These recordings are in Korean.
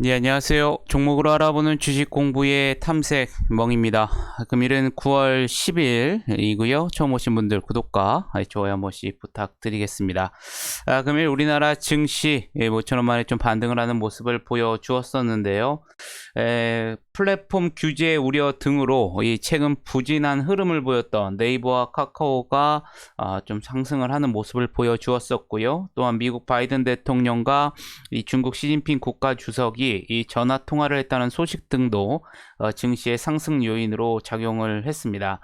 네, 안녕하세요. 종목으로 알아보는 주식 공부의 탐색 멍입니다. 금일은 9월 10일이고요. 처음 오신 분들 구독과 좋아요 한 번씩 부탁드리겠습니다. 아, 금일 우리나라 증시 예, 모처럼 만에 좀 반등을 하는 모습을 보여주었었는데요. 에, 플랫폼 규제 우려 등으로 이 최근 부진한 흐름을 보였던 네이버와 카카오가 아, 좀 상승을 하는 모습을 보여주었었고요. 또한 미국 바이든 대통령과 이 중국 시진핑 국가 주석이 이 전화 통화를 했다는 소식 등도 어, 증시의 상승 요인으로 작용을 했습니다.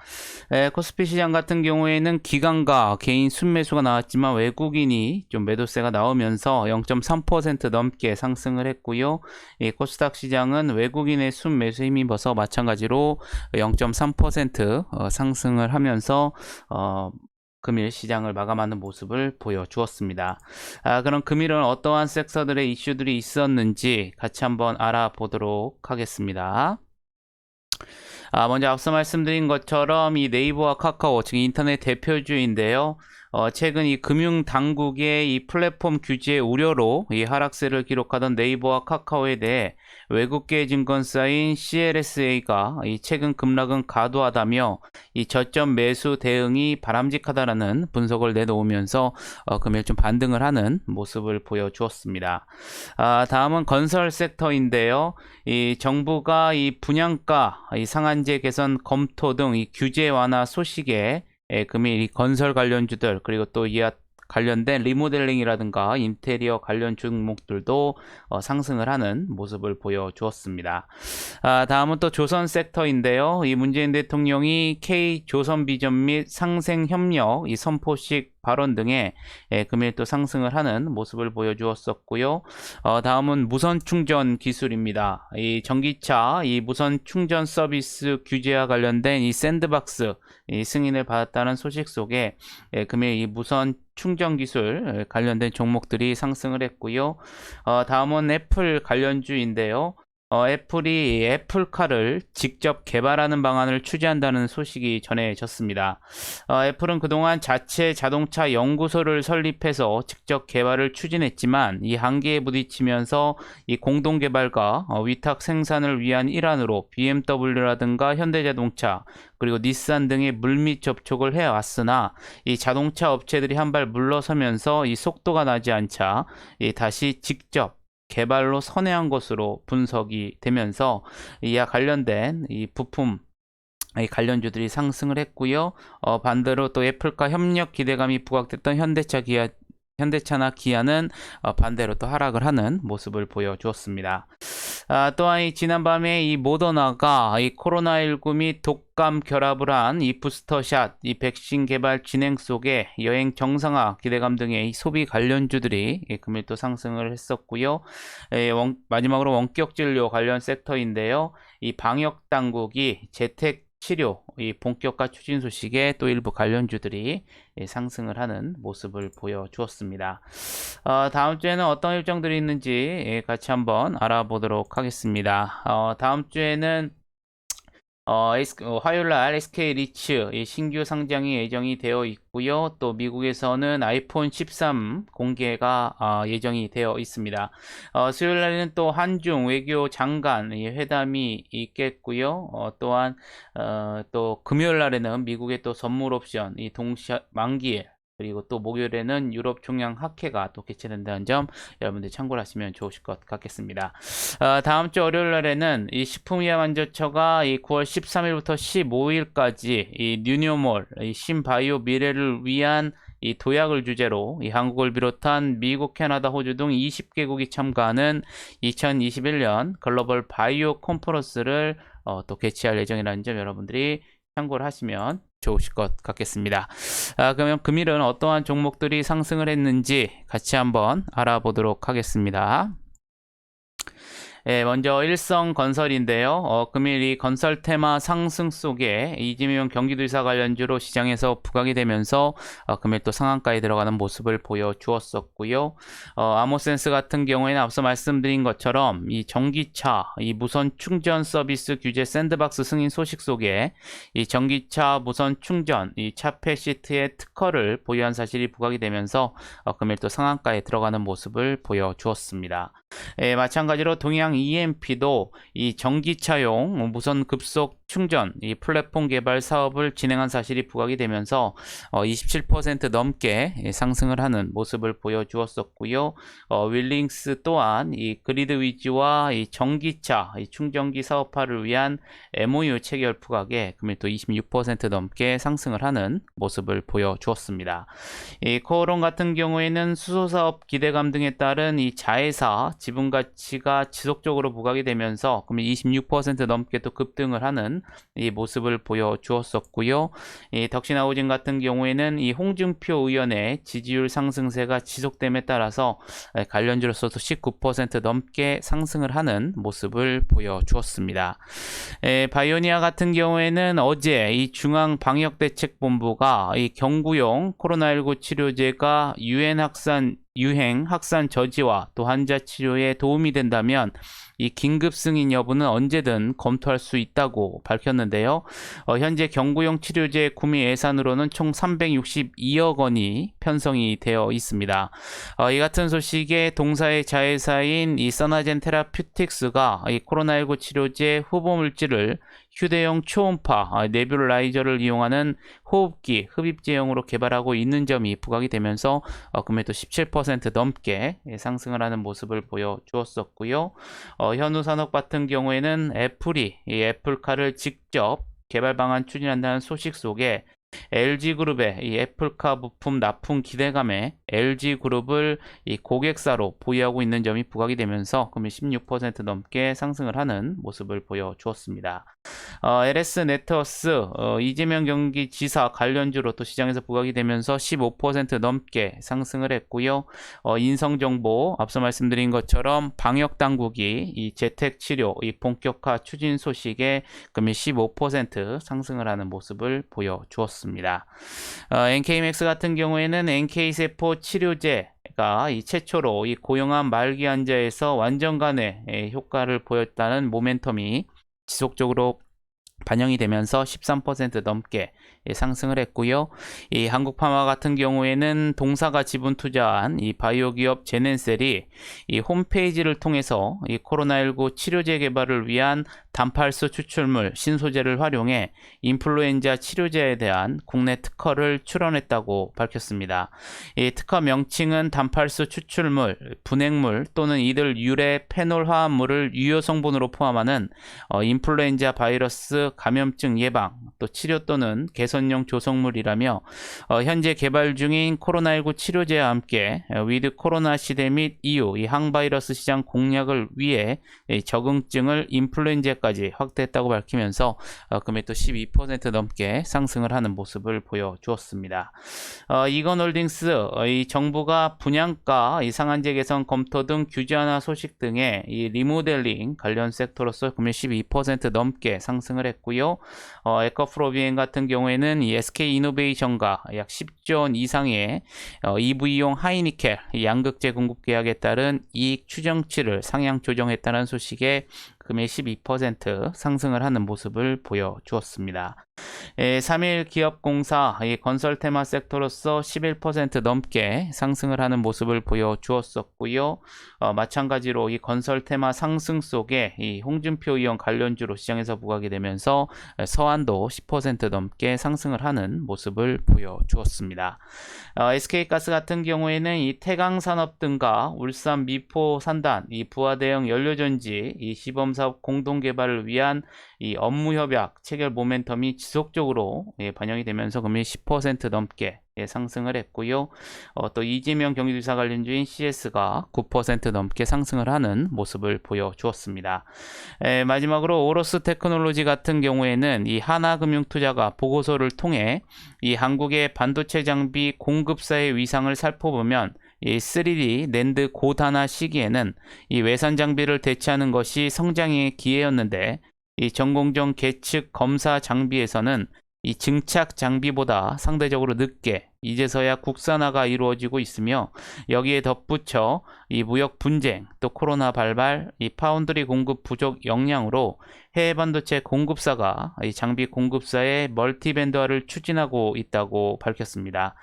에, 코스피 시장 같은 경우에는 기관과 개인 순매수가 나왔지만 외국인이 좀 매도세가 나오면서 0.3% 넘게 상승을 했고요. 이 코스닥 시장은 외 국인의 순매수 힘입어서 마찬가지로 0.3% 어, 상승을 하면서 어, 금일 시장을 마감하는 모습을 보여주었습니다. 아, 그럼 금일은 어떠한 섹터들의 이슈들이 있었는지 같이 한번 알아보도록 하겠습니다. 아, 먼저 앞서 말씀드린 것처럼 이 네이버와 카카오, 즉 인터넷 대표주인데요. 어, 최근 이 금융 당국의 이 플랫폼 규제 우려로 이 하락세를 기록하던 네이버와 카카오에 대해 외국계 증권사인 CLSA가 이 최근 급락은 과도하다며 이 저점 매수 대응이 바람직하다라는 분석을 내놓으면서 어, 금일 좀 반등을 하는 모습을 보여주었습니다. 아, 다음은 건설 섹터인데요. 이 정부가 이 분양가, 이 상한제 개선 검토 등 이 규제 완화 소식에 예, 금일 이 건설 관련주들 그리고 또 이와 관련된 리모델링이라든가 인테리어 관련 종목들도 어, 상승을 하는 모습을 보여주었습니다. 아, 다음은 또 조선 섹터인데요. 이 문재인 대통령이 K 조선 비전 및 상생 협력 이 선포식 발언 등에 예, 금일 또 상승을 하는 모습을 보여주었었고요. 어, 다음은 무선 충전 기술입니다. 이 전기차 이 무선 충전 서비스 규제와 관련된 이 샌드박스 이 승인을 받았다는 소식 속에 예, 금일 이 무선 충전 기술 관련된 종목들이 상승을 했고요. 어, 다음은 애플 관련주인데요. 어, 애플이 애플카를 직접 개발하는 방안을 추진한다는 소식이 전해졌습니다. 어, 애플은 그동안 자체 자동차 연구소를 설립해서 직접 개발을 추진했지만 이 한계에 부딪히면서 이 공동 개발과 어, 위탁 생산을 위한 일환으로 BMW라든가 현대자동차 그리고 닛산 등의 물밑 접촉을 해왔으나 이 자동차 업체들이 한 발 물러서면서 이 속도가 나지 않자 이 다시 직접 개발로 선회한 것으로 분석이 되면서 이와 관련된 이 부품 이 관련주들이 상승을 했고요. 어, 반대로 또 애플과 협력 기대감이 부각됐던 현대차 기아 현대차나 기아는 어, 반대로 또 하락을 하는 모습을 보여주었습니다. 아, 또한 이 지난밤에 이 모더나가 이 코로나19 및 독감 결합을 한 이 부스터샷, 이 백신 개발 진행 속에 여행 정상화 기대감 등의 이 소비 관련주들이 예, 금일 또 상승을 했었고요. 예, 원, 마지막으로 원격 진료 관련 섹터인데요. 이 방역 당국이 재택 치료 이 본격화 추진 소식에 또 일부 관련주들이 예, 상승을 하는 모습을 보여주었습니다. 어, 다음 주에는 어떤 일정들이 있는지 예, 같이 한번 알아보도록 하겠습니다. 어, 다음 주에는 어, 어, 화요일 날 SK 리츠 신규 상장이 예정이 되어 있고요. 또 미국에서는 아이폰 13 공개가 어, 예정이 되어 있습니다. 어, 수요일 날에는 또 한중 외교 장관 회담이 있겠고요. 어, 또한 어, 또 금요일 날에는 미국의 또 선물 옵션 이 동시 만기에 그리고 또 목요일에는 유럽 총량 학회가 또 개최된다는 점 여러분들 참고를 하시면 좋으실 것 같겠습니다. 어, 다음 주 월요일 날에는 이 식품의약만저처가 이 9월 13일부터 15일까지 이 뉴니오몰 이 신바이오 미래를 위한 이 도약을 주제로 이 한국을 비롯한 미국, 캐나다, 호주 등 20개국이 참가하는 2021년 글로벌 바이오 컨퍼런스를 어, 또 개최할 예정이라는 점 여러분들이 참고를 하시면 좋으실 것 같겠습니다. 아, 그러면 금일은 어떠한 종목들이 상승을 했는지 같이 한번 알아보도록 하겠습니다. 예, 먼저 일성건설인데요. 어, 금일 이 건설 테마 상승 속에 이재명 경기도지사 관련주로 시장에서 부각이 되면서 어, 금일 또 상한가에 들어가는 모습을 보여주었었고요. 어, 아모센스 같은 경우에는 앞서 말씀드린 것처럼 이 전기차, 이 무선 충전 서비스 규제 샌드박스 승인 소식 속에 이 전기차 무선 충전, 이 차폐 시트의 특허를 보유한 사실이 부각이 되면서 어, 금일 또 상한가에 들어가는 모습을 보여주었습니다. 예, 마찬가지로 동양 EMP도 이 전기차용 무선 급속 충전 이 플랫폼 개발 사업을 진행한 사실이 부각이 되면서 어, 27% 넘게 예, 상승을 하는 모습을 보여주었었고요. 어, 윌링스 또한 이 그리드 위주와 이 전기차 이 충전기 사업화를 위한 MOU 체결 부각에 금일 또 26% 넘게 상승을 하는 모습을 보여주었습니다. 이 코오론 같은 경우에는 수소 사업 기대감 등에 따른 이 자회사 지분 가치가 지속적으로 부각이 되면서 금일 26% 넘게 또 급등을 하는 이 모습을 보여주었었고요. 이 덕신하우징 같은 경우에는 이 홍준표 의원의 지지율 상승세가 지속됨에 따라서 에, 관련주로서도 19% 넘게 상승을 하는 모습을 보여주었습니다. 에, 바이오니아 같은 경우에는 어제 이 중앙방역대책본부가 이 경구용 코로나19 치료제가 유행 확산 유행 확산 저지와 또 환자 치료에 도움이 된다면 이 긴급 승인 여부는 언제든 검토할 수 있다고 밝혔는데요. 어, 현재 경구용 치료제 구매 예산으로는 총 362억 원이 편성이 되어 있습니다. 어, 이 같은 소식에 동사의 자회사인 이 서나젠 테라퓨틱스가 이 코로나19 치료제 후보 물질을 휴대용 초음파 아, 네뷸라이저를 이용하는 호흡기 흡입 제형으로 개발하고 있는 점이 부각이 되면서 어, 금액도 17% 넘게 예, 상승을 하는 모습을 보여주었었고요. 어, 현우 산업 같은 경우에는 애플이 이 애플카를 직접 개발 방안 추진한다는 소식 속에 LG그룹의 이 애플카 부품 납품 기대감에 LG그룹을 이 고객사로 보유하고 있는 점이 부각이 되면서 금일 16% 넘게 상승을 하는 모습을 보여주었습니다. 어, LS 네트워스 어, 이재명 경기지사 관련주로 또 시장에서 부각이 되면서 15% 넘게 상승을 했고요. 어, 인성정보 앞서 말씀드린 것처럼 방역 당국이 이 재택 치료 이 본격화 추진 소식에 금일 15% 상승을 하는 모습을 보여주었습니다. 어, NK맥스 같은 경우에는 NK 세포 치료제가 이 최초로 이 고용한 말기 환자에서 완전 간의 예, 효과를 보였다는 모멘텀이 지속적으로 반영이 되면서 13% 넘게 예, 상승을 했고요. 이 한국파마 같은 경우에는 동사가 지분 투자한 이 바이오 기업 제넨셀이 이 홈페이지를 통해서 이 코로나19 치료제 개발을 위한 단팔수 추출물 신소재를 활용해 인플루엔자 치료제에 대한 국내 특허를 출원했다고 밝혔습니다. 이 특허 명칭은 단팔수 추출물, 분해물 또는 이들 유래 페놀 화합물을 유효 성분으로 포함하는 어, 인플루엔자 바이러스 감염증 예방, 또 치료 또는 개선 용 조성물이라며 어, 현재 개발 중인 코로나19 치료제와 함께 어, 위드 코로나 시대 및 이후 이 항바이러스 시장 공략을 위해 이 적응증을 인플루엔자까지 확대했다고 밝히면서 어, 금액도 12% 넘게 상승을 하는 모습을 보여주었습니다. 어, 이건홀딩스 어, 이 정부가 분양가 이 상한제 개선 검토 등 규제 완화 소식 등의 이 리모델링 관련 섹터로서 금일 12% 넘게 상승을 했고요. 어, 에커프로비엔 같은 경우에는 이 SK 이노베이션과 약 10조 원 이상의 어, EV용 하이니켈 이 양극재 공급 계약에 따른 이익 추정치를 상향 조정했다는 소식에 금일 12% 상승을 하는 모습을 보여주었습니다. 예, 3일 기업공사 이 건설 테마 섹터로서 11% 넘게 상승을 하는 모습을 보여주었었고요. 어, 마찬가지로 이 건설 테마 상승 속에 이 홍준표 의원 관련주로 시장에서 부각이 되면서 서한도 10% 넘게 상승을 하는 모습을 보여주었습니다. 어, SK가스 같은 경우에는 이 태강산업 등과 울산 미포 산단, 이 부하대형 연료전지 이 시범사업 공동 개발을 위한 이 업무 협약 체결 모멘텀이 지속적으로 예, 반영이 되면서 금일 10% 넘게 예, 상승을 했고요. 어, 또 이재명 경기도지사 관련주인 CS가 9% 넘게 상승을 하는 모습을 보여주었습니다. 에, 마지막으로 오로스 테크놀로지 같은 경우에는 이 하나금융투자가 보고서를 통해 이 한국의 반도체 장비 공급사의 위상을 살펴보면 이 3D 낸드 고단화 시기에는 이 외산 장비를 대체하는 것이 성장의 기회였는데 이 전공정 계측 검사 장비에서는 이 증착 장비보다 상대적으로 늦게 이제서야 국산화가 이루어지고 있으며 여기에 덧붙여 이 무역 분쟁 또 코로나 발발 이 파운드리 공급 부족 역량으로 해외 반도체 공급사가 이 장비 공급사의 멀티밴더화를 추진하고 있다고 밝혔습니다.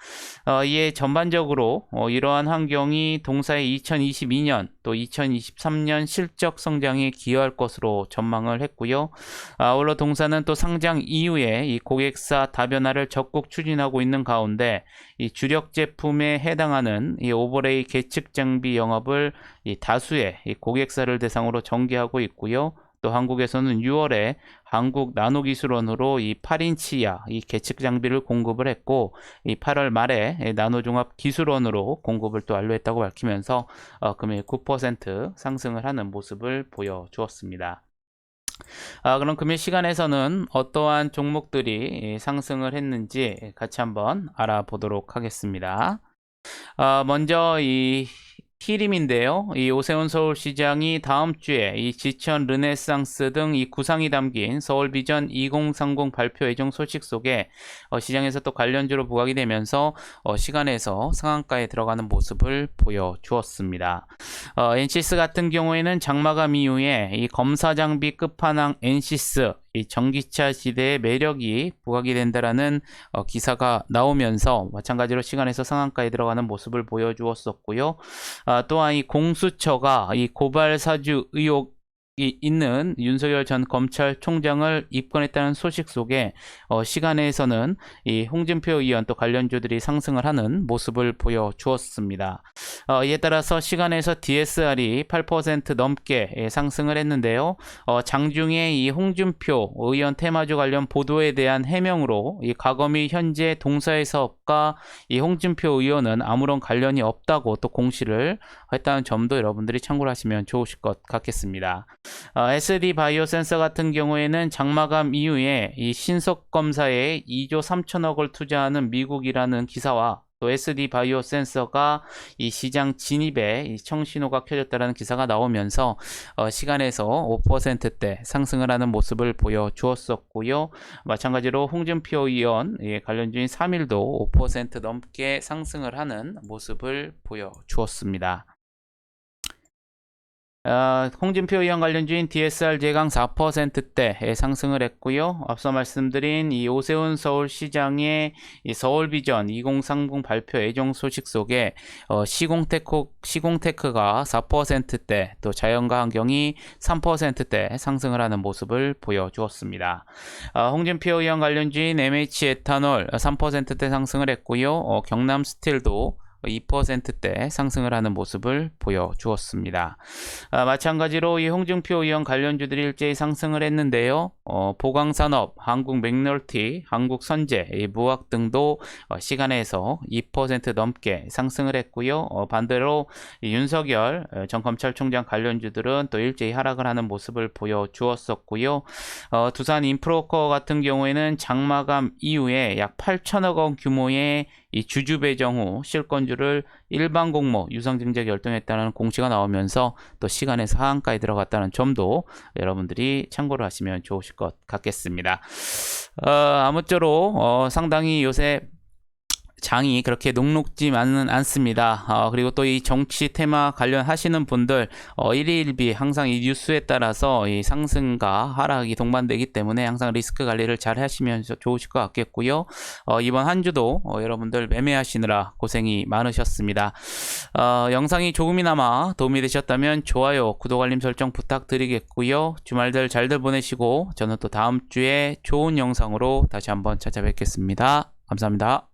어, 이에 전반적으로 어, 이러한 환경이 동사의 2022년 또 2023년 실적 성장에 기여할 것으로 전망을 했고요. 아울러 동사는 또 상장 이후에 이 고객사 다변화를 적극 추진하고 있는 가운데 이 주력 제품에 해당하는 이 오버레이 계측 장비 영업을 이 다수의 이 고객사를 대상으로 전개하고 있고요. 또 한국에서는 6월에 한국 나노기술원으로 이 8인치야 이 계측 장비를 공급을 했고 이 8월 말에 이 나노종합 기술원으로 공급을 또 완료했다고 밝히면서 어, 금일 9% 상승을 하는 모습을 보여주었습니다. 아, 그럼 금일 시간에서는 어떠한 종목들이 상승을 했는지 같이 한번 알아보도록 하겠습니다. 아, 먼저 이 히림인데요. 이 오세훈 서울시장이 다음 주에 이 지천 르네상스 등 이 구상이 담긴 서울 비전 2030 발표 예정 소식 속에 어, 시장에서 또 관련주로 부각이 되면서 어, 시간에서 상한가에 들어가는 모습을 보여주었습니다. 어, 엔시스 같은 경우에는 장마감 이후에 이 검사 장비 끝판왕 엔시스 이 전기차 시대의 매력이 부각이 된다라는 어, 기사가 나오면서 마찬가지로 시간에서 상한가에 들어가는 모습을 보여주었었고요. 아, 또한 이 공수처가 이 고발 사주 의혹 이 있는 윤석열 전 검찰총장을 입건했다는 소식 속에 어, 시간에서는 이 홍준표 의원 또 관련주들이 상승을 하는 모습을 보여주었습니다. 어, 이에 따라서 시간에서 DSR이 8% 넘게 예, 상승을 했는데요. 어, 장중에 이 홍준표 의원 테마주 관련 보도에 대한 해명으로 이 과거 및 현재 동사의 사업과 이 홍준표 의원은 아무런 관련이 없다고 또 공시를 했다는 점도 여러분들이 참고를 하시면 좋으실 것 같겠습니다. 어, SD 바이오 센서 같은 경우에는 장마감 이후에 이 신속 검사에 2조 3천억을 투자하는 미국이라는 기사와 또 SD 바이오 센서가 이 시장 진입에 이 청신호가 켜졌다는 기사가 나오면서 어, 시간에서 5%대 상승을 하는 모습을 보여주었었고요. 마찬가지로 홍준표 의원 예, 관련 주인 3일도 5% 넘게 상승을 하는 모습을 보여주었습니다. 어, 홍준표 의원 관련 주인 DSR 제강 4%대에 상승을 했고요. 앞서 말씀드린 이 오세훈 서울시장의 이 서울비전 2030 발표 예정 소식 속에 어, 시공테크, 시공테크가 4%대 또 자연과 환경이 3%대 상승을 하는 모습을 보여주었습니다. 어, 홍준표 의원 관련 주인 MH 에탄올 3%대 상승을 했고요. 어, 경남 스틸도 2%대 상승을 하는 모습을 보여주었습니다. 아, 마찬가지로 이 홍준표 의원 관련주들이 일제히 상승을 했는데요. 어, 보강산업, 한국 맥널티, 한국선제, 이 무학 등도 어, 시간에서 2% 넘게 상승을 했고요. 어, 반대로 이 윤석열 어, 전 검찰총장 관련주들은 또 일제히 하락을 하는 모습을 보여주었었고요. 어, 두산 인프로커 같은 경우에는 장마감 이후에 약 8천억 원 규모의 이 주주 배정 후 실권주를 일반 공모 유상증자 결정했다는 공시가 나오면서 또 시간의 상한가에 들어갔다는 점도 여러분들이 참고를 하시면 좋으실 것 같겠습니다. 어, 아무쪼록 어, 상당히 요새 장이 그렇게 녹록지만은 않습니다. 어, 그리고 또 이 정치 테마 관련하시는 분들 어, 일일비 항상 이 뉴스에 따라서 이 상승과 하락이 동반되기 때문에 항상 리스크 관리를 잘 하시면 좋으실 것 같겠고요. 어, 이번 한 주도 어, 여러분들 매매하시느라 고생이 많으셨습니다. 어, 영상이 조금이나마 도움이 되셨다면 좋아요, 구독, 알림 설정 부탁드리겠고요. 주말들 잘들 보내시고 저는 또 다음 주에 좋은 영상으로 다시 한번 찾아뵙겠습니다. 감사합니다.